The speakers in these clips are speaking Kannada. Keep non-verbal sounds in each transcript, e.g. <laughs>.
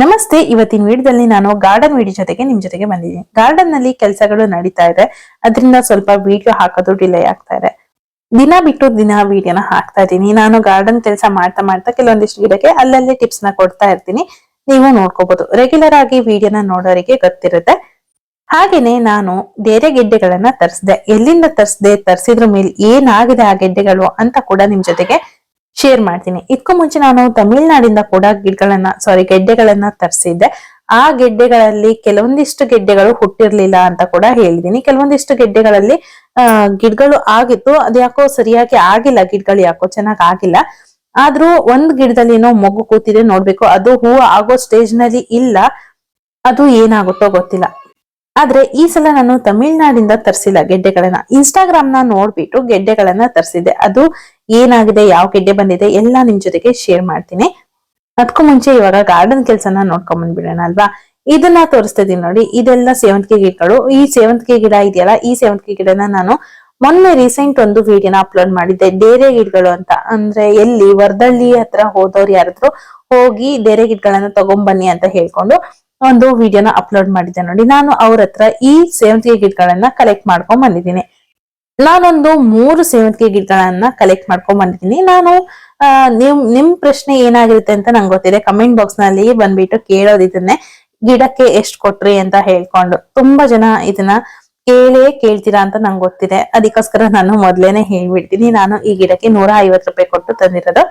ನಮಸ್ತೆ, ಇವತ್ತಿನ ವಿಡಿಯೋದಲ್ಲಿ ನಾನು ಗಾರ್ಡನ್ ವಿಡಿಯೋ ಜೊತೆಗೆ ನಿಮ್ ಜೊತೆಗೆ ಬಂದಿದ್ದೀನಿ. ಗಾರ್ಡನ್ನಲ್ಲಿ ಕೆಲಸಗಳು ನಡೀತಾ ಇದೆ. ಅದರಿಂದ ಸ್ವಲ್ಪ ವಿಡಿಯೋ ಹಾಕೋದು ಡಿಲೇ ಆಗ್ತಾ ಇದೆ. ದಿನ ಬಿಟ್ಟು ದಿನ ವಿಡಿಯೋನ ಹಾಕ್ತಾ ಇದ್ದೀನಿ. ನಾನು ಗಾರ್ಡನ್ ಕೆಲಸ ಮಾಡ್ತಾ ಮಾಡ್ತಾ ಕೆಲವೊಂದಿಷ್ಟು ಗಿಡಕ್ಕೆ ಅಲ್ಲಲ್ಲಿ ಟಿಪ್ಸ್ನ ಕೊಡ್ತಾ ಇರ್ತೀನಿ. ನೀವು ನೋಡ್ಕೋಬಹುದು ರೆಗ್ಯುಲರ್ ಆಗಿ ವಿಡಿಯೋನ ನೋಡೋರಿಗೆ ಗೊತ್ತಿರುತ್ತೆ. ಹಾಗೇನೆ ನಾನು ಬೇರೆ ಗೆಡ್ಡೆಗಳನ್ನ ತರಿಸಿದೆ. ಎಲ್ಲಿಂದ ತರಿಸಿದೆ, ತರಿಸಿದ್ರ ಮೇಲೆ ಏನಾಗಿದೆ ಆ ಗೆಡ್ಡೆಗಳು ಅಂತ ಕೂಡ ನಿಮ್ ಜೊತೆಗೆ ಶೇರ್ ಮಾಡ್ತೀನಿ. ಇದಕ್ಕೂ ಮುಂಚೆ ನಾನು ತಮಿಳ್ನಾಡಿಂದ ಕೂಡ ಗಿಡಗಳನ್ನ ಸಾರಿ ಗೆಡ್ಡೆಗಳನ್ನ ತರಿಸಿದ್ದೆ. ಆ ಗೆಡ್ಡೆಗಳಲ್ಲಿ ಕೆಲವೊಂದಿಷ್ಟು ಗೆಡ್ಡೆಗಳು ಹುಟ್ಟಿರ್ಲಿಲ್ಲ ಅಂತ ಕೂಡ ಹೇಳಿದೀನಿ ಕೆಲವೊಂದಿಷ್ಟು ಗೆಡ್ಡೆಗಳಲ್ಲಿ ಗಿಡಗಳು ಆಗಿತ್ತು. ಅದ್ಯಾಕೋ ಸರಿಯಾಗಿ ಆಗಿಲ್ಲ. ಗಿಡಗಳು ಯಾಕೋ ಚೆನ್ನಾಗಿ ಆಗಿಲ್ಲ. ಆದ್ರೂ ಒಂದ್ ಗಿಡದಲ್ಲಿ ಏನೋ ಮೊಗ್ಗು ಕೂತಿದೆ ನೋಡ್ಬೇಕು. ಅದು ಹೂವು ಆಗೋ ಸ್ಟೇಜ್ನಲ್ಲಿ ಇಲ್ಲ. ಅದು ಏನಾಗುತ್ತೋ ಗೊತ್ತಿಲ್ಲ. ಆದ್ರೆ ಈ ಸಲ ನಾನು ತಮಿಳ್ನಾಡಿಂದ ತರಿಸಿಲ್ಲ ಗೆಡ್ಡೆಗಳನ್ನ. ಇನ್ಸ್ಟಾಗ್ರಾಮ್ನ ನೋಡ್ಬಿಟ್ಟು ಗೆಡ್ಡೆಗಳನ್ನ ತರಿಸಿದ್ದೆ. ಅದು ಏನಾಗಿದೆ, ಯಾವ ಗೆಡ್ಡೆ ಬಂದಿದೆ, ಎಲ್ಲ ನಿಮ್ ಜೊತೆಗೆ ಶೇರ್ ಮಾಡ್ತೀನಿ. ಅದಕ್ಕೂ ಮುಂಚೆ ಇವಾಗ ಗಾರ್ಡನ್ ಕೆಲ್ಸನ ನೋಡ್ಕೊಂಡ್ ಬಂದ್ಬಿಡೋಣ ಅಲ್ವಾ? ಇದನ್ನ ತೋರಿಸ್ತಿದೀನಿ ನೋಡಿ. ಇದೆಲ್ಲ ಸೇವಂತಿಗೆ ಗಿಡಗಳು. ಈ ಸೇವಂತಿಗೆ ಗಿಡ ಇದೆಯಲ್ಲ, ಈ ಸೇವಂತಿಗೆ ಗಿಡನ ನಾನು ಮೊನ್ನೆ ರೀಸೆಂಟ್ ಒಂದು ವಿಡಿಯೋನ ಅಪ್ಲೋಡ್ ಮಾಡಿದ್ದೆ. ಡೇರೆ ಗಿಡಗಳು ಅಂತ. ಅಂದ್ರೆ ಎಲ್ಲಿ, ವರ್ದಳ್ಳಿ ಹತ್ರ ಹೋದವ್ರು ಯಾರಾದ್ರೂ ಹೋಗಿ ಡೇರೆ ಗಿಡಗಳನ್ನ ತಗೊಂಬನ್ನಿ ಅಂತ ಹೇಳ್ಕೊಂಡು ಒಂದು ವಿಡಿಯೋನ ಅಪ್ಲೋಡ್ ಮಾಡಿದ್ದೆ ನೋಡಿ. ನಾನು ಅವ್ರ ಹತ್ರ ಈ ಸೇವಂತಿಗೆ ಗಿಡಗಳನ್ನ ಕಲೆಕ್ಟ್ ಮಾಡ್ಕೊಂಡ್ ಬಂದಿದ್ದೀನಿ. ನಾನೊಂದು ಮೂರು ಸೇವಂತಿಗೆ ಗಿಡಗಳನ್ನ ಕಲೆಕ್ಟ್ ಮಾಡ್ಕೊಂಡ್ ಬಂದಿದ್ದೀನಿ. ನಾನು ನಿಮ್ ನಿಮ್ ಪ್ರಶ್ನೆ ಏನಾಗಿರುತ್ತೆ ಅಂತ ನಂಗೆ ಗೊತ್ತಿದೆ. ಕಮೆಂಟ್ ಬಾಕ್ಸ್ನಲ್ಲಿ ಬಂದ್ಬಿಟ್ಟು ಕೇಳೋದು ಗಿಡಕ್ಕೆ ಎಷ್ಟು ಕೊಟ್ರಿ ಅಂತ ಹೇಳ್ಕೊಂಡು. ತುಂಬಾ ಜನ ಇದನ್ನ ಕೇಳೇ ಕೇಳ್ತೀರಾ ಅಂತ ನಂಗೆ ಗೊತ್ತಿದೆ. ಅದಕ್ಕೋಸ್ಕರ ನಾನು ಮೊದ್ಲೇನೆ ಹೇಳ್ಬಿಡ್ತೀನಿ. ನಾನು ಈ ಗಿಡಕ್ಕೆ ನೂರ ಐವತ್ತು ರೂಪಾಯಿ ಕೊಟ್ಟು ತಂದಿರೋದು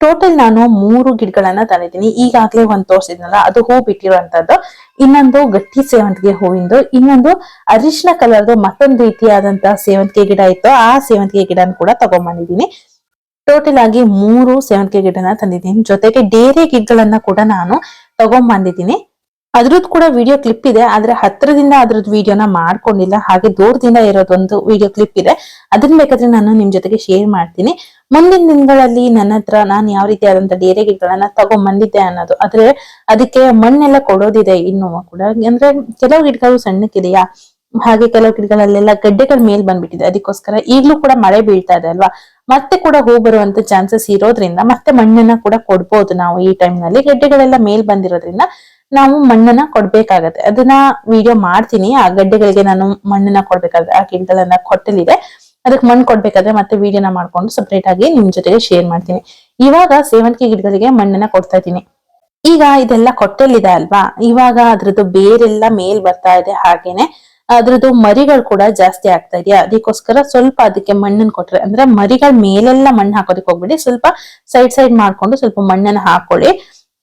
ಟೋಟಲ್ ನಾನು ಮೂರು ಗಿಡಗಳನ್ನ ತಂದಿದ್ದೀನಿ. ಈಗಾಗ್ಲೇ ಒಂದ್ ತೋರ್ಸಿದ್ನಲ್ಲ, ಅದು ಹೂ ಬಿಟ್ಟಿರುವಂತದ್ದು. ಇನ್ನೊಂದು ಗಟ್ಟಿ ಸೇವಂತಿಗೆ ಹೂವಿಂದು, ಇನ್ನೊಂದು ಅರಿಶಿನ ಕಲರ್ದು ಮತ್ತೊಂದು ರೀತಿಯಾದಂತಹ ಸೇವಂತಿಗೆ ಗಿಡ ಇತ್ತು. ಆ ಸೇವಂತಿಗೆ ಗಿಡನ ಕೂಡ ತಗೊಂಡ್ಬಂದಿದ್ದೀನಿ ಟೋಟಲ್ ಆಗಿ ಮೂರು ಸೇವಂತಿಗೆ ಗಿಡನ ತಂದಿದ್ದೀನಿ. ಜೊತೆಗೆ ಡೇರೆ ಗಿಡಗಳನ್ನ ಕೂಡ ನಾನು ತಗೊಂಡ್ಬಂದಿದ್ದೀನಿ ಅದ್ರದ್ದು ಕೂಡ ವಿಡಿಯೋ ಕ್ಲಿಪ್ ಇದೆ, ಆದ್ರೆ ಹತ್ರದಿಂದ ಅದ್ರದ್ದು ವಿಡಿಯೋನ ಮಾಡ್ಕೊಂಡಿಲ್ಲ. ಹಾಗೆ ದೂರದಿಂದ ಇರೋದೊಂದು ವಿಡಿಯೋ ಕ್ಲಿಪ್ ಇದೆ. ಅದನ್ನ ಬೇಕಾದ್ರೆ ನಾನು ನಿಮ್ ಜೊತೆಗೆ ಶೇರ್ ಮಾಡ್ತೀನಿ. ಮುಂದಿನ ದಿನಗಳಲ್ಲಿ ನನ್ನ ಹತ್ರ ನಾನು ಯಾವ ರೀತಿಯಾದಂತ ಡೇರೆ ಗಿಡಗಳನ್ನ ತಗೊಂಡ್ಬಂದಿದ್ದೆ ಅನ್ನೋದು. ಆದ್ರೆ ಅದಕ್ಕೆ ಮಣ್ಣೆಲ್ಲ ಕೊಡೋದಿದೆ ಇನ್ನು ಕೂಡ. ಅಂದ್ರೆ ಕೆಲವು ಗಿಡಗಳು ಸಣ್ಣಕ್ಕಿದೆಯಾ? ಹಾಗೆ ಕೆಲವು ಗಿಡಗಳಲ್ಲೆಲ್ಲ ಗಡ್ಡೆಗಳ ಮೇಲ್ ಬಂದ್ಬಿಟ್ಟಿದೆ. ಅದಕ್ಕೋಸ್ಕರ ಈಗ್ಲೂ ಕೂಡ ಮಳೆ ಬೀಳ್ತಾ ಇದೆ ಅಲ್ವಾ? ಮತ್ತೆ ಕೂಡ ಹೂ ಬರುವಂತ ಚಾನ್ಸಸ್ ಇರೋದ್ರಿಂದ ಮತ್ತೆ ಮಣ್ಣನ್ನ ಕೂಡ ಕೊಡ್ಬೋದು ನಾವು ಈ ಟೈಮ್ನಲ್ಲಿ. ಗೆಡ್ಡೆಗಳೆಲ್ಲ ಮೇಲ್ ಬಂದಿರೋದ್ರಿಂದ ನಾವು ಮಣ್ಣನ್ನ ಕೊಡ್ಬೇಕಾಗತ್ತೆ. ಅದನ್ನ ವಿಡಿಯೋ ಮಾಡ್ತೀನಿ. ಆ ಗಡ್ಡೆಗಳಿಗೆ ನಾನು ಮಣ್ಣನ್ನ ಕೊಡ್ಬೇಕಾದ್ರೆ ಆ ಗಿಡಗಳನ್ನ ಕೊಟ್ಟಲಿದೆ ಅದಕ್ಕೆ ಮಣ್ಣು ಕೊಡ್ಬೇಕಾದ್ರೆ ಮತ್ತೆ ವಿಡಿಯೋನ ಮಾಡ್ಕೊಂಡು ಸಪ್ರೇಟ್ ಆಗಿ ನಿಮ್ ಜೊತೆಗೆ ಶೇರ್ ಮಾಡ್ತೀನಿ. ಇವಾಗ ಸೇವಂತಿಗೆ ಗಿಡಗಳಿಗೆ ಮಣ್ಣನ್ನ ಕೊಡ್ತಾ ಇದ್ದೀನಿ. ಈಗ ಇದೆಲ್ಲ ಕೊಟ್ಟಲಿದೆ ಅಲ್ವಾ? ಇವಾಗ ಅದ್ರದ್ದು ಬೇರೆಲ್ಲ ಮೇಲ್ ಬರ್ತಾ ಇದೆ ಹಾಗೇನೆ. ಅದ್ರದ್ದು ಮರಿಗಳು ಕೂಡ ಜಾಸ್ತಿ ಆಗ್ತಾ ಇದೆಯಾ? ಅದಕ್ಕೋಸ್ಕರ ಸ್ವಲ್ಪ ಅದಕ್ಕೆ ಮಣ್ಣನ್ನು ಕೊಟ್ರೆ, ಅಂದ್ರೆ ಮರಿಗಳ ಮೇಲೆಲ್ಲ ಮಣ್ಣು ಹಾಕೋದಕ್ಕೆ ಹೋಗ್ಬಿಡಿ. ಸ್ವಲ್ಪ ಸೈಡ್ ಸೈಡ್ ಮಾಡ್ಕೊಂಡು ಸ್ವಲ್ಪ ಮಣ್ಣನ್ನ ಹಾಕೊಳ್ಳಿ.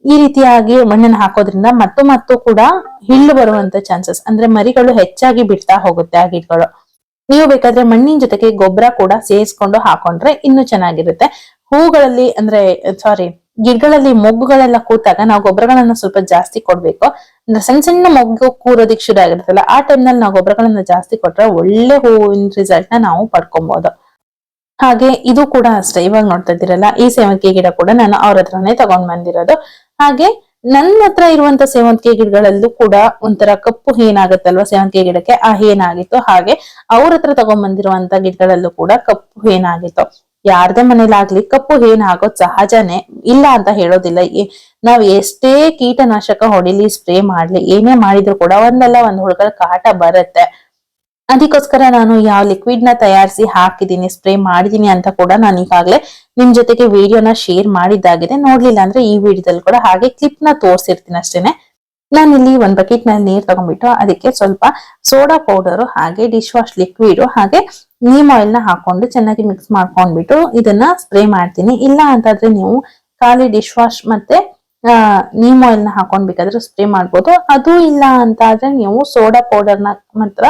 ಈ ರೀತಿಯಾಗಿ ಮಣ್ಣನ್ನ ಹಾಕೋದ್ರಿಂದ ಮತ್ತು ಮತ್ತು ಕೂಡ ಹಿಳ್ಳು ಬರುವಂತ ಚಾನ್ಸಸ್ ಅಂದ್ರೆ ಮರಿಗಳು ಹೆಚ್ಚಾಗಿ ಬಿಡ್ತಾ ಹೋಗುತ್ತೆ ಆ ಗಿಡಗಳು ನೀವು ಬೇಕಾದ್ರೆ ಮಣ್ಣಿನ ಜೊತೆಗೆ ಗೊಬ್ಬರ ಕೂಡ ಸೇರಿಸ್ಕೊಂಡು ಹಾಕೊಂಡ್ರೆ ಇನ್ನೂ ಚೆನ್ನಾಗಿರುತ್ತೆ. ಹೂಗಳಲ್ಲಿ ಅಂದ್ರೆ ಸಾರಿ ಗಿಡಗಳಲ್ಲಿ ಮೊಗ್ಗುಗಳೆಲ್ಲ ಕೂತಾಗ ನಾವು ಗೊಬ್ಬರಗಳನ್ನ ಸ್ವಲ್ಪ ಜಾಸ್ತಿ ಕೊಡ್ಬೇಕು. ಅಂದ್ರೆ ಸಣ್ಣ ಸಣ್ಣ ಮೊಗ್ಗು ಕೂರೋದಿಕ್ ಶುರು ಆಗಿರುತ್ತಲ್ಲ, ಆ ಟೈಮ್ನಲ್ಲಿ ನಾವು ಗೊಬ್ಬರಗಳನ್ನ ಜಾಸ್ತಿ ಕೊಟ್ರೆ ಒಳ್ಳೆ ಹೂವಿನ ರಿಸಲ್ಟ್ನ ನಾವು ಪಡ್ಕೊಬಹುದು ಹಾಗೆ ಇದು ಕೂಡ ಅಷ್ಟೇ, ಇವಾಗ ನೋಡ್ತಾ ಇದ್ದೀರಲ್ಲ, ಈ ಸೇವಂತಿಗೆ ಗಿಡ ಕೂಡ ನಾನು ಅವ್ರ ಹತ್ರನೇ ತಗೊಂಡ್ ಬಂದಿರೋದು. ಹಾಗೆ ನನ್ನ ಹತ್ರ ಇರುವಂತ ಸೇವಂತಿಗೆ ಗಿಡಗಳಲ್ಲೂ ಕೂಡ ಒಂಥರ ಕಪ್ಪು ಹೇನಾಗತ್ತಲ್ವಾ ಸೇವಂತಿಗೆ ಗಿಡಕ್ಕೆ? ಆ ಹೇನಾಗಿತ್ತು. ಹಾಗೆ ಅವ್ರ ಹತ್ರ ತಗೊಂಡ್ ಬಂದಿರುವಂತ ಗಿಡಗಳಲ್ಲೂ ಕೂಡ ಕಪ್ಪು ಹೇನಾಗಿತ್ತು. ಯಾರ್ದೇ ಮನೇಲಾಗ್ಲಿ ಕಪ್ಪು ಹೇನ್ ಆಗೋದ್ ಸಹಜನೇ ಇಲ್ಲ ಅಂತ ಹೇಳೋದಿಲ್ಲ. ನಾವ್ ಎಷ್ಟೇ ಕೀಟನಾಶಕ ಹೊಡಿಲಿ, ಸ್ಪ್ರೇ ಮಾಡ್ಲಿ, ಏನೇ ಮಾಡಿದ್ರು ಕೂಡ ಒಂದಲ್ಲ, ಒಂದ್ ಹುಡುಗರ ಕಾಟ ಬರುತ್ತೆ. ಅದಕ್ಕೋಸ್ಕರ ನಾನು ಯಾವ ಲಿಕ್ವಿಡ್ನ ತಯಾರಿಸಿ ಹಾಕಿದ್ದೀನಿ ಸ್ಪ್ರೇ ಮಾಡಿದ್ದೀನಿ ಅಂತ ಕೂಡ ನಾನು ಈಗಾಗಲೇ ನಿಮ್ ಜೊತೆಗೆ ವಿಡಿಯೋನ ಶೇರ್ ಮಾಡಿದ್ದಾಗಿದೆ. ನೋಡ್ಲಿಲ್ಲ ಅಂದ್ರೆ ಈ ವಿಡಿಯೋದಲ್ಲಿ ಕೂಡ ಹಾಗೆ ಕ್ಲಿಪ್ನ ತೋರಿಸಿರ್ತೀನಿ ಅಷ್ಟೇನೆ. ನಾನಿಲ್ಲಿ ಒಂದ್ ಬಕೆಟ್ನಲ್ಲಿ ನೀರ್ ತಗೊಂಡ್ಬಿಟ್ಟು ಅದಕ್ಕೆ ಸ್ವಲ್ಪ ಸೋಡಾ ಪೌಡರ್ ಹಾಗೆ ಡಿಶ್ ವಾಶ್ ಲಿಕ್ವಿಡ್ ಹಾಗೆ ನೀಮ್ ಆಯಿಲ್ನ ಹಾಕೊಂಡು ಚೆನ್ನಾಗಿ ಮಿಕ್ಸ್ ಮಾಡ್ಕೊಂಡ್ಬಿಟ್ಟು ಇದನ್ನ ಸ್ಪ್ರೇ ಮಾಡ್ತೀನಿ. ಇಲ್ಲ ಅಂತಂದ್ರೆ ನೀವು ಖಾಲಿ ಡಿಶ್ ವಾಶ್ ಮತ್ತೆ ನೀಮ್ ಆಯಿಲ್ನ ಹಾಕೊಂಡ್ಬೇಕಾದ್ರೆ ಸ್ಪ್ರೇ ಮಾಡ್ಬೋದು. ಅದು ಇಲ್ಲ ಅಂತ ಆದ್ರೆ ನೀವು ಸೋಡಾ ಪೌಡರ್ನ ಮಾತ್ರ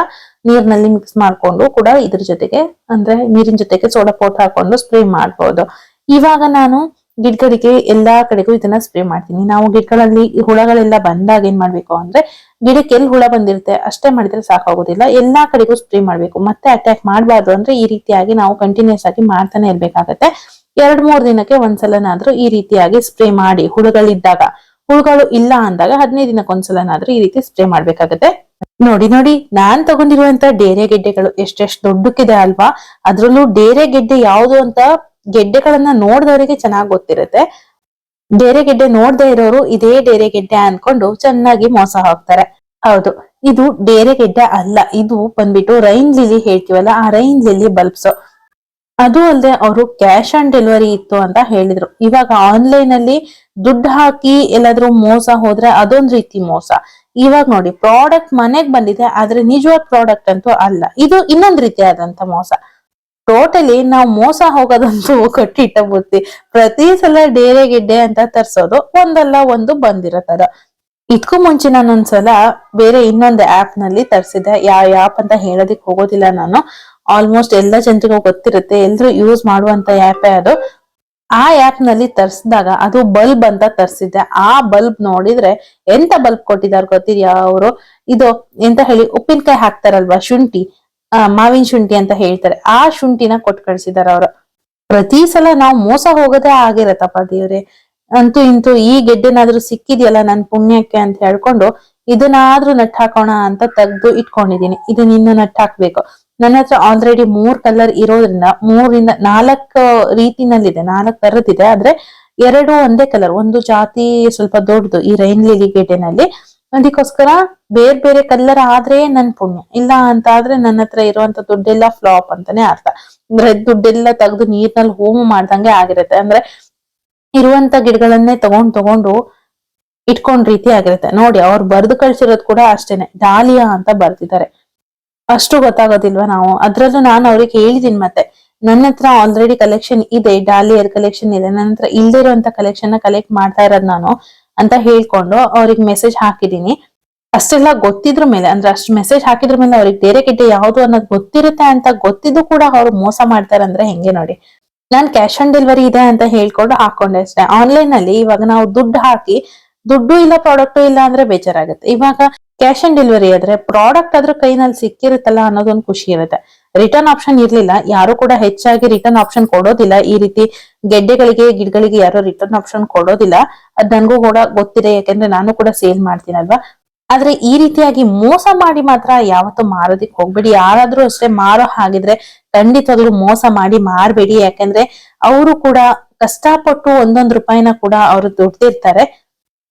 ನೀರ್ನಲ್ಲಿ ಮಿಕ್ಸ್ ಮಾಡ್ಕೊಂಡು ಕೂಡ ಇದ್ರ ಜೊತೆಗೆ, ಅಂದ್ರೆ ನೀರಿನ ಜೊತೆಗೆ ಸೋಡಾ ಪೌಡರ್ ಹಾಕೊಂಡು ಸ್ಪ್ರೇ ಮಾಡ್ಬೋದು. ಇವಾಗ ನಾನು ಗಿಡಗಳಿಗೆ ಎಲ್ಲಾ ಕಡೆಗೂ ಇದನ್ನ ಸ್ಪ್ರೇ ಮಾಡ್ತೀನಿ. ನಾವು ಗಿಡಗಳಲ್ಲಿ ಹುಳಗಳೆಲ್ಲ ಬಂದಾಗ ಏನ್ ಮಾಡ್ಬೇಕು ಅಂದ್ರೆ ಗಿಡಕ್ಕೆ ಎಲ್ಲಿ ಹುಳ ಬಂದಿರುತ್ತೆ ಅಷ್ಟೇ ಮಾಡಿದ್ರೆ ಸಾಕಾಗೋದಿಲ್ಲ. ಎಲ್ಲಾ ಕಡೆಗೂ ಸ್ಪ್ರೇ ಮಾಡ್ಬೇಕು. ಮತ್ತೆ ಅಟ್ಯಾಕ್ ಮಾಡಬಾರ್ದು ಅಂದ್ರೆ ಈ ರೀತಿಯಾಗಿ ನಾವು ಕಂಟಿನ್ಯೂಸ್ ಆಗಿ ಮಾಡ್ತಾನೆ ಇರ್ಬೇಕಾಗತ್ತೆ. ಎರಡ್ ಮೂರ್ ದಿನಕ್ಕೆ ಒಂದ್ಸಲನಾದ್ರೂ ಈ ರೀತಿಯಾಗಿ ಸ್ಪ್ರೇ ಮಾಡಿ ಹುಳುಗಳಿದ್ದಾಗ, ಹುಳುಗಳು ಇಲ್ಲ ಅಂದಾಗ ಹದಿನೈದು ದಿನಕ್ಕೊಂದ್ಸಲನಾದ್ರೂ ಈ ರೀತಿ ಸ್ಪ್ರೇ ಮಾಡ್ಬೇಕಾಗತ್ತೆ. ನೋಡಿ ನೋಡಿ, ನಾನ್ ತಗೊಂಡಿರುವಂತ ಡೇರೆ ಗೆಡ್ಡೆಗಳು ಎಷ್ಟೆಷ್ಟು ದೊಡ್ಡಕ್ಕಿದೆ ಅಲ್ವಾ? ಅದ್ರಲ್ಲೂ ಡೇರೆ ಗೆಡ್ಡೆ ಯಾವುದು ಅಂತ ಗೆಡ್ಡೆಗಳನ್ನ ನೋಡಿದವರಿಗೆ ಚೆನ್ನಾಗಿ ಗೊತ್ತಿರುತ್ತೆ. ಡೇರೆ ಗೆಡ್ಡೆ ನೋಡ್ದೆ ಇರೋರು ಇದೇ ಡೇರೆ ಗೆಡ್ಡೆ ಅನ್ಕೊಂಡು ಚೆನ್ನಾಗಿ ಮೋಸ ಹೋಗ್ತಾರೆ. ಹೌದು, ಇದು ಡೇರೆ ಗೆಡ್ಡೆ ಅಲ್ಲ, ಇದು ಬಂದ್ಬಿಟ್ಟು ರೈನ್ ಲಿಲಿ ಹೇಳ್ತೀವಲ್ಲ, ಆ ರೈನ್ ಲಿಲಿ ಬಲ್ಬ್ಸ್. ಅದು ಅಲ್ಲದೆ ಅವರು ಕ್ಯಾಶ್ ಆನ್ ಡೆಲಿವರಿ ಇತ್ತು ಅಂತ ಹೇಳಿದ್ರು. ಇವಾಗ ಆನ್ಲೈನ್ ಅಲ್ಲಿ ದುಡ್ಡು ಹಾಕಿ ಎಲ್ಲಾದ್ರೂ ಮೋಸ ಹೋದ್ರೆ ಅದೊಂದ್ ರೀತಿ ಮೋಸ. ಇವಾಗ ನೋಡಿ ಪ್ರಾಡಕ್ಟ್ ಮನೆಗ್ ಬಂದಿದೆ, ಆದ್ರೆ ನಿಜವಾದ ಪ್ರಾಡಕ್ಟ್ ಅಂತೂ ಅಲ್ಲ. ಇದು ಇನ್ನೊಂದ್ ರೀತಿಯಾದಂತ ಮೋಸ. ಟೋಟಲಿ ನಾವು ಮೋಸ ಹೋಗೋದಂತೂ <laughs> ಕಟ್ಟಿಟ್ಟ ಬುತ್ತಿ ಪ್ರತಿ ಸಲ ಡೇರೆ ಗಿಡ್ಡೆ ಅಂತ ತರ್ಸೋದು ಒಂದಲ್ಲ ಒಂದು ಬಂದಿರತ್ತದ. ಇದಕ್ಕೂ ಮುಂಚೆ ನಾನು ಒಂದ್ಸಲ ಬೇರೆ ಇನ್ನೊಂದು ಆಪ್ನಲ್ಲಿ ತರ್ಸಿದ್ದೆ. ಯಾವ ಆಪ್ ಅಂತ ಹೇಳೋದಿಕ್ ಹೋಗೋದಿಲ್ಲ ನಾನು. ಆಲ್ಮೋಸ್ಟ್ ಎಲ್ಲ ಜನರಿಗೂ ಗೊತ್ತಿರುತ್ತೆ, ಎಲ್ರು ಯೂಸ್ ಮಾಡುವಂತ ಆ್ಯಪೇ ಅದು. ಆ ಆ್ಯಪ್ನಲ್ಲಿ ತರ್ಸಿದಾಗ ಅದು ಬಲ್ಬ್ ಅಂತ ತರಿಸಿದ್ದೆ. ಆ ಬಲ್ಬ್ ನೋಡಿದ್ರೆ ಎಂತ ಬಲ್ಬ್ ಕೊಟ್ಟಿದ್ದಾರೆ ಗೊತ್ತಿದ್ಯಾ ಅವರು? ಇದು ಎಂತ ಹೇಳಿ, ಉಪ್ಪಿನಕಾಯಿ ಹಾಕ್ತಾರಲ್ವಾ, ಶುಂಠಿ, ಆ, ಮಾವಿನ ಶುಂಠಿ ಅಂತ ಹೇಳ್ತಾರೆ. ಆ ಶುಂಠಿನ ಕೊಟ್ಟು ಕಳ್ಸಿದಾರ ಅವರು. ಪ್ರತಿ ಸಲ ನಾವು ಮೋಸ ಹೋಗೋದೇ ಆಗಿರತ್ತಪ್ಪ ದೇವ್ರೆ. ಅಂತೂ ಇಂತೂ ಈ ಗೆಡ್ಡೆನಾದ್ರೂ ಸಿಕ್ಕಿದ್ಯಲ್ಲ ನನ್ ಪುಣ್ಯಕ್ಕೆ ಅಂತ ಹೇಳ್ಕೊಂಡು, ಇದನ್ನಾದ್ರೂ ನಟ್ ಹಾಕೋಣ ಅಂತ ತೆಗ್ದು ಇಟ್ಕೊಂಡಿದೀನಿ ಇದನ್ನ ಇನ್ನು ನಟ್ ಹಾಕ್ಬೇಕು. ನನ್ನ ಹತ್ರ ಆಲ್ರೆಡಿ ಮೂರ್ ಕಲರ್ ಇರೋದ್ರಿಂದ ಮೂರಿಂದ ನಾಲ್ಕು ರೀತಿನಲ್ಲಿದೆ, ನಾಲ್ಕು ತರದಿದೆ ಆದ್ರೆ ಎರಡು ಒಂದೇ ಕಲರ್ ಒಂದು ಜಾತಿ ಸ್ವಲ್ಪ ದೊಡ್ಡದು ಈ ರೈನ್ ಲಿಲಿ ಗೇಟೆನಲ್ಲಿ ಅದಕ್ಕೋಸ್ಕರ ಬೇರೆ ಬೇರೆ ಕಲರ್ ಆದ್ರೆ ನನ್ ಪುಣ್ಯ. ಇಲ್ಲ ಅಂತ ಆದ್ರೆ ನನ್ನ ಹತ್ರ ಇರುವಂತ ದುಡ್ಡೆಲ್ಲ ಫ್ಲಾಪ್ ಅಂತಾನೆ ಅರ್ಥ. ಅಂದ್ರೆ ದುಡ್ಡೆಲ್ಲ ತೆಗೆದು ನೀರ್ನಲ್ಲಿ ಹೋಮ ಮಾಡ್ದಂಗೆ ಆಗಿರುತ್ತೆ. ಅಂದ್ರೆ ಇರುವಂತ ಗಿಡಗಳನ್ನೇ ತಗೊಂಡ್ ತಗೊಂಡು ಇಟ್ಕೊಂಡ್ ರೀತಿ ಆಗಿರುತ್ತೆ. ನೋಡಿ, ಅವ್ರು ಬರ್ದು ಕಳ್ಸಿರೋದು ಕೂಡ ಅಷ್ಟೇನೆ. ಡಾಲಿಯಾ ಅಂತ ಬರ್ದಿದ್ದಾರೆ. ಅಷ್ಟು ಗೊತ್ತಾಗೋದಿಲ್ವಾ ನಾವು? ಅದ್ರಲ್ಲೂ ನಾನು ಅವ್ರಿಗೆ ಹೇಳಿದೀನಿ ಮತ್ತೆ. ನನ್ನ ಹತ್ರ ಆಲ್ರೆಡಿ ಕಲೆಕ್ಷನ್ ಇದೆ ಡಾಲಿಯರ್ ಕಲೆಕ್ಷನ್ ಇದೆ. ನನ್ನ ಹತ್ರ ಇಲ್ದೇ ಇರುವಂತ ಕಲೆಕ್ಷನ್ನ ಕಲೆಕ್ಟ್ ಮಾಡ್ತಾ ಇರೋದ್ ನಾನು ಅಂತ ಹೇಳ್ಕೊಂಡು ಅವ್ರಿಗೆ ಮೆಸೇಜ್ ಹಾಕಿದೀನಿ. ಅಷ್ಟೆಲ್ಲ ಗೊತ್ತಿದ್ರ ಮೇಲೆ, ಅಂದ್ರೆ ಅಷ್ಟು ಮೆಸೇಜ್ ಹಾಕಿದ್ರ ಮೇಲೆ ಅವ್ರಿಗೆ ಬೇರೆ ಗಿಡ್ಡೆ ಯಾವ್ದು ಅನ್ನೋದು ಗೊತ್ತಿರುತ್ತೆ ಅಂತ ಗೊತ್ತಿದ್ದು ಕೂಡ ಅವ್ರು ಮೋಸ ಮಾಡ್ತಾರೆ ಅಂದ್ರೆ ಹೆಂಗೆ ನೋಡಿ? ನಾನ್ ಕ್ಯಾಶ್ ಆನ್ ಡೆಲಿವರಿ ಇದೆ ಅಂತ ಹೇಳ್ಕೊಂಡು ಹಾಕೊಂಡೆ ಅಷ್ಟೇ. ಆನ್ಲೈನ್ ಅಲ್ಲಿ ಇವಾಗ ನಾವು ದುಡ್ಡು ಹಾಕಿ, ದುಡ್ಡು ಇಲ್ಲ ಪ್ರಾಡಕ್ಟ್ ಇಲ್ಲ ಅಂದ್ರೆ ಬೇಜಾರಾಗುತ್ತೆ. ಇವಾಗ ಕ್ಯಾಶ್ ಆನ್ ಡೆಲಿವರಿ ಆದ್ರೆ ಪ್ರಾಡಕ್ಟ್ ಅದ್ರ ಕೈನಲ್ಲಿ ಸಿಕ್ಕಿರುತ್ತಲ್ಲ ಅನ್ನೋದೊಂದು ಖುಷಿ ಇರುತ್ತೆ. ರಿಟರ್ನ್ ಆಪ್ಷನ್ ಇರ್ಲಿಲ್ಲ, ಯಾರು ಕೂಡ ಹೆಚ್ಚಾಗಿ ರಿಟರ್ನ್ ಆಪ್ಷನ್ ಕೊಡೋದಿಲ್ಲ. ಈ ರೀತಿ ಗೆಡ್ಡೆಗಳಿಗೆ, ಗಿಡಗಳಿಗೆ ಯಾರು ರಿಟರ್ನ್ ಆಪ್ಷನ್ ಕೊಡೋದಿಲ್ಲ. ಅದ್ ನನ್ಗೂ ಕೂಡ ಗೊತ್ತಿದೆ, ಯಾಕಂದ್ರೆ ನಾನು ಕೂಡ ಸೇಲ್ ಮಾಡ್ತೀನಲ್ವಾ ಆದ್ರೆ ಈ ರೀತಿಯಾಗಿ ಮೋಸ ಮಾಡಿ ಮಾತ್ರ ಯಾವತ್ತು ಮಾರೋದಿಕ್ ಹೋಗ್ಬೇಡಿ. ಯಾರಾದ್ರೂ ಅಷ್ಟೇ ಮಾರೋ ಹಾಗಿದ್ರೆ ಖಂಡಿತವಾಗ್ಲೂ ಮೋಸ ಮಾಡಿ ಮಾರ್ಬೇಡಿ. ಯಾಕಂದ್ರೆ ಅವರು ಕೂಡ ಕಷ್ಟಪಟ್ಟು ಒಂದೊಂದು ರೂಪಾಯಿನ ಕೂಡ ಅವರು ದುಡ್ದಿರ್ತಾರೆ.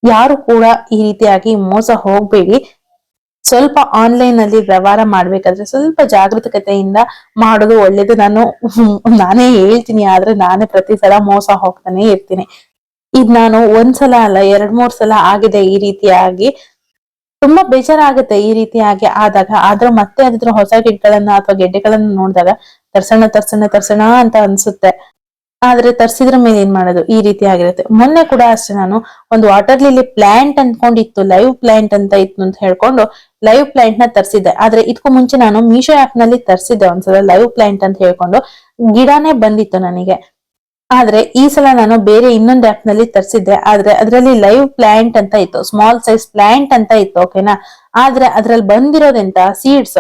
ಯಾರು ಕೂಡ ಈ ರೀತಿಯಾಗಿ ಮೋಸ ಹೋಗ್ಬೇಡಿ. ಸ್ವಲ್ಪ ಆನ್ಲೈನ್ ಅಲ್ಲಿ ವ್ಯವಹಾರ ಮಾಡ್ಬೇಕಾದ್ರೆ ಸ್ವಲ್ಪ ಜಾಗೃತಿಕತೆಯಿಂದ ಮಾಡೋದು ಒಳ್ಳೇದು. ನಾನು <laughs> ನಾನೇ ಹೇಳ್ತೀನಿ, ಆದ್ರೆ ನಾನೇ ಪ್ರತಿ ಸಲ ಮೋಸ ಹೋಗ್ತಾನೆ ಇರ್ತೀನಿ. ಇದ್ ನಾನು ಒಂದ್ಸಲ ಅಲ್ಲ, ಎರಡ್ ಮೂರ್ ಸಲ ಆಗಿದೆ ಈ ರೀತಿಯಾಗಿ. ತುಂಬಾ ಬೇಜಾರಾಗುತ್ತೆ ಈ ರೀತಿಯಾಗಿ ಆದಾಗ. ಆದ್ರೆ ಮತ್ತೆ ಅದ್ರ ಹೊಸ ಗಿಡಗಳನ್ನ ಅಥವಾ ಗೆಡ್ಡೆಗಳನ್ನ ನೋಡಿದಾಗ ತರ್ಸಣ ತರ್ಸಣ ತರ್ಸಣ ಅಂತ ಅನ್ಸುತ್ತೆ. ಆದ್ರೆ ತರ್ಸಿದ್ರ ಮೇಲೆ ಏನ್ ಮಾಡೋದು? ಈ ರೀತಿ ಆಗಿರುತ್ತೆ. ಮೊನ್ನೆ ಕೂಡ ಅಷ್ಟೇ ನಾನು ಒಂದು ವಾಟರ್ ಲಿಲಿ ಪ್ಲಾಂಟ್ ಅನ್ಕೊಂಡಿತ್ತು ಲೈವ್ ಪ್ಲಾಂಟ್ ಅಂತ ಇತ್ತು ಅಂತ ಹೇಳ್ಕೊಂಡು ಲೈವ್ ಪ್ಲಾಂಟ್ನ ತರಿಸಿದ್ದೆ. ಆದ್ರೆ ಇದಕ್ಕೂ ಮುಂಚೆ ನಾನು ಮೀಶೋ ಆಪ್ನಲ್ಲಿ ತರ್ಸಿದ್ದೆ ಒಂದ್ಸಲ ಲೈವ್ ಪ್ಲಾಂಟ್ ಅಂತ ಹೇಳ್ಕೊಂಡು. ಗಿಡನೇ ಬಂದಿತ್ತು ನನಗೆ. ಆದ್ರೆ ಈ ಸಲ ನಾನು ಬೇರೆ ಇನ್ನೊಂದು ಆಪ್ನಲ್ಲಿ ತರ್ಸಿದ್ದೆ. ಆದ್ರೆ ಅದರಲ್ಲಿ ಲೈವ್ ಪ್ಲಾಂಟ್ ಅಂತ ಇತ್ತು ಸ್ಮಾಲ್ ಸೈಜ್ ಪ್ಲಾಂಟ್ ಅಂತ ಇತ್ತು ಓಕೆನಾ ಆದ್ರೆ ಅದ್ರಲ್ಲಿ ಬಂದಿರೋದೆಂತ? ಸೀಡ್ಸ್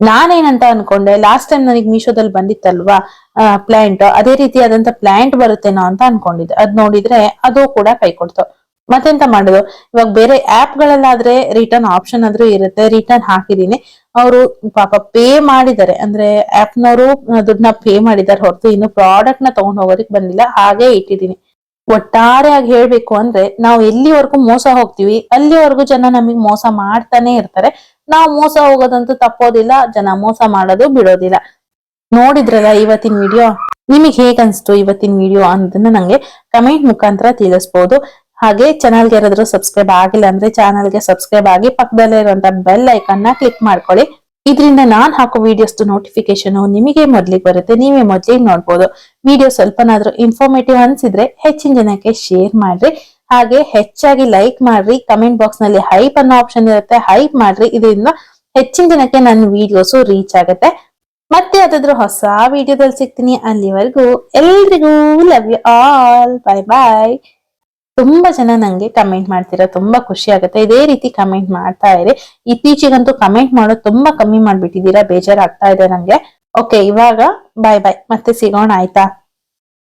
ನಾನೇನಂತ ಅನ್ಕೊಂಡೆ ಲಾಸ್ಟ್ ಟೈಮ್ ನನಗೆ ಮೀಶೋದಲ್ಲಿ ಬಂದಿತ್ತಲ್ವಾ ಪ್ಲಾಂಟ್ ಅದೇ ರೀತಿಯಾದಂತ ಪ್ಲಾಂಟ್ ಬರುತ್ತೇನೋ ಅಂತ ಅನ್ಕೊಂಡಿದ್ದೆ. ಅದ್ ನೋಡಿದ್ರೆ ಅದು ಕೂಡ ಕೈ ಕೊಡ್ತು. ಮತ್ತೆಂತ ಮಾಡುದು? ಇವಾಗ ಬೇರೆ ಆಪ್ ಗಳಲ್ಲಾದ್ರೆ ರಿಟರ್ನ್ ಆಪ್ಷನ್ ಆದ್ರೂ ಇರುತ್ತೆ ರಿಟರ್ನ್ ಹಾಕಿದೀನಿ. ಅವರು ಪಾಪ ಪೇ ಮಾಡಿದ್ದಾರೆ. ಅಂದ್ರೆ ಆಪ್ ನವರು ದುಡ್ಡನ್ನ ಪೇ ಮಾಡಿದ್ದಾರೆ ಹೊರತು ಇನ್ನು ಪ್ರಾಡಕ್ಟ್ನ ತಗೊಂಡ್ ಹೋಗೋದಕ್ಕೆ ಬಂದಿಲ್ಲ, ಹಾಗೆ ಇಟ್ಟಿದ್ದೀನಿ ಒಟ್ಟಾರೆಯಾಗಿ ಹೇಳ್ಬೇಕು ಅಂದ್ರೆ ನಾವು ಎಲ್ಲಿವರೆಗೂ ಮೋಸ ಹೋಗ್ತೀವಿ, ಅಲ್ಲಿವರೆಗೂ ಜನ ನಮಗ್ ಮೋಸ ಮಾಡ್ತಾನೆ ಇರ್ತಾರೆ. ನಾವು ಮೋಸ ಹೋಗೋದಂತೂ ತಪ್ಪೋದಿಲ್ಲ, ಜನ ಮೋಸ ಮಾಡೋದು ಬಿಡೋದಿಲ್ಲ. ನೋಡಿದ್ರಲ್ಲ ಇವತ್ತಿನ ವಿಡಿಯೋ? ನಿಮಗೆ ಹೇಗ್ ಅನ್ಸ್ತು ಇವತ್ತಿನ ವಿಡಿಯೋ ಅನ್ನೋದನ್ನ ನಂಗೆ ಕಮೆಂಟ್ ಮುಖಾಂತರ ತಿಳಿಸ್ಬೋದು. ಹಾಗೆ ಚಾನಲ್ಗೆ ಯಾರಾದ್ರೂ ಸಬ್ಸ್ಕ್ರೈಬ್ ಆಗಿಲ್ಲ ಅಂದ್ರೆ ಚಾನಲ್ಗೆ ಸಬ್ಸ್ಕ್ರೈಬ್ ಆಗಿ ಪಕ್ಕದಲ್ಲೇ ಇರುವಂತ ಬೆಲ್ ಐಕನ್ನ ಕ್ಲಿಕ್ ಮಾಡ್ಕೊಳ್ಳಿ. ಇದರಿಂದ ನಾನ್ ಹಾಕೋ ವಿಡಿಯೋಸ್ ನೋಟಿಫಿಕೇಶನ್ ನಿಮಗೆ ಮೊದ್ಲಿಗೆ ಬರುತ್ತೆ, ನೀವೇ ಮೊದ್ಲಿಗೆ ನೋಡ್ಬೋದು. ವಿಡಿಯೋ ಸ್ವಲ್ಪನಾದ್ರೂ ಇನ್ಫಾರ್ಮೇಟಿವ್ ಅನ್ಸಿದ್ರೆ ಹೆಚ್ಚಿನ ಜನಕ್ಕೆ ಶೇರ್ ಮಾಡ್ರಿ. ಹಾಗೆ ಹೆಚ್ಚಾಗಿ ಲೈಕ್ ಮಾಡ್ರಿ. ಕಮೆಂಟ್ ಬಾಕ್ಸ್ನಲ್ಲಿ ಹೈಪ್ ಅನ್ನೋ ಆಪ್ಷನ್ ಇರುತ್ತೆ. ಹೈಪ್ ಮಾಡ್ರಿ. ಇದರಿಂದ ಹೆಚ್ಚಿನ ಜನಕ್ಕೆ ನನ್ನ ವಿಡಿಯೋಸು ರೀಚ್ ಆಗುತ್ತೆ. ಮತ್ತೆ ಯಾವ್ದಾದ್ರು ಹೊಸ ವಿಡಿಯೋದಲ್ಲಿ ಸಿಗ್ತೀನಿ. ಅಲ್ಲಿವರೆಗೂ ಎಲ್ರಿಗೂ love you all bye bye ತುಂಬಾ ಜನ ನಂಗೆ ಕಮೆಂಟ್ ಮಾಡ್ತೀರಾ, ತುಂಬಾ ಖುಷಿ ಆಗುತ್ತೆ. ಇದೇ ರೀತಿ ಕಮೆಂಟ್ ಮಾಡ್ತಾ ಇರಿ. ಇತ್ತೀಚೆಗಂತೂ ಕಮೆಂಟ್ ಮಾಡೋದು ತುಂಬಾ ಕಮ್ಮಿ ಮಾಡ್ಬಿಟ್ಟಿದ್ದೀರಾ. ಬೇಜಾರಾಗ್ತಾ ಇದೆ ನಂಗೆ. ಓಕೆ ಇವಾಗ ಬಾಯ್ ಬಾಯ್ ಮತ್ತೆ ಸಿಗೋಣ ಆಯ್ತಾ?